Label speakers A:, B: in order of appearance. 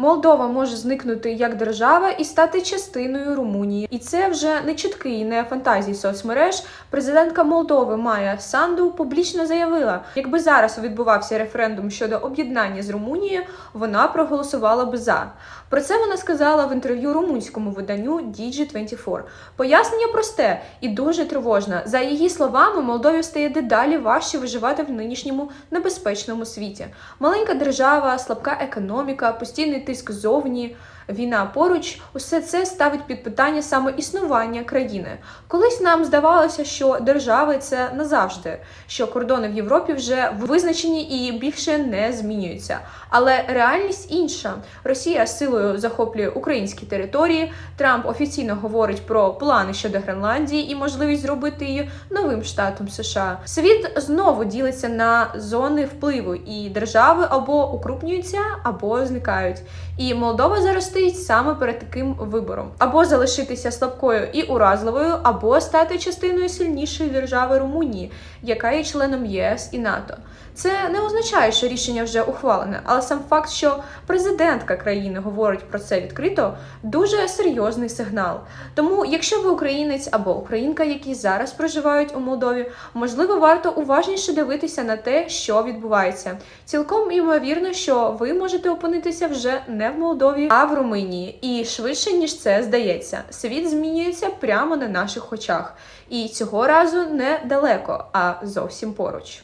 A: Молдова може зникнути як держава і стати частиною Румунії. І це вже не чутки не фантазії соцмереж. Президентка Молдови Майя Санду публічно заявила, якби зараз відбувався референдум щодо об'єднання з Румунією, вона проголосувала би за. Про це вона сказала в інтерв'ю румунському виданню Digi24. Пояснення просте і дуже тривожне. За її словами, Молдові стає дедалі важче виживати в нинішньому небезпечному світі. Маленька держава, слабка економіка, постійний тиск зовні. Війна поруч, усе це ставить під питання саме існування країни. Колись нам здавалося, що держави це назавжди, що кордони в Європі вже визначені і більше не змінюються. Але реальність інша. Росія силою захоплює українські території. Трамп офіційно говорить про плани щодо Гренландії і можливість зробити її новим штатом США. Світ знову ділиться на зони впливу, і держави або укрупнюються, або зникають. І Молдова зараз стоїть саме перед таким вибором: або залишитися слабкою і уразливою, або стати частиною сильнішої держави Румунії, яка є членом ЄС і НАТО. Це не означає, що рішення вже ухвалене, але сам факт, що президентка країни говорить про це відкрито, дуже серйозний сигнал. Тому, якщо ви українець або українка, які зараз проживають у Молдові, можливо, варто уважніше дивитися на те, що відбувається. Цілком ймовірно, що ви можете опинитися вже не в Молдові, а в Румунії. І швидше ніж це здається, світ змінюється прямо на наших очах. І цього разу не далеко, а зовсім поруч.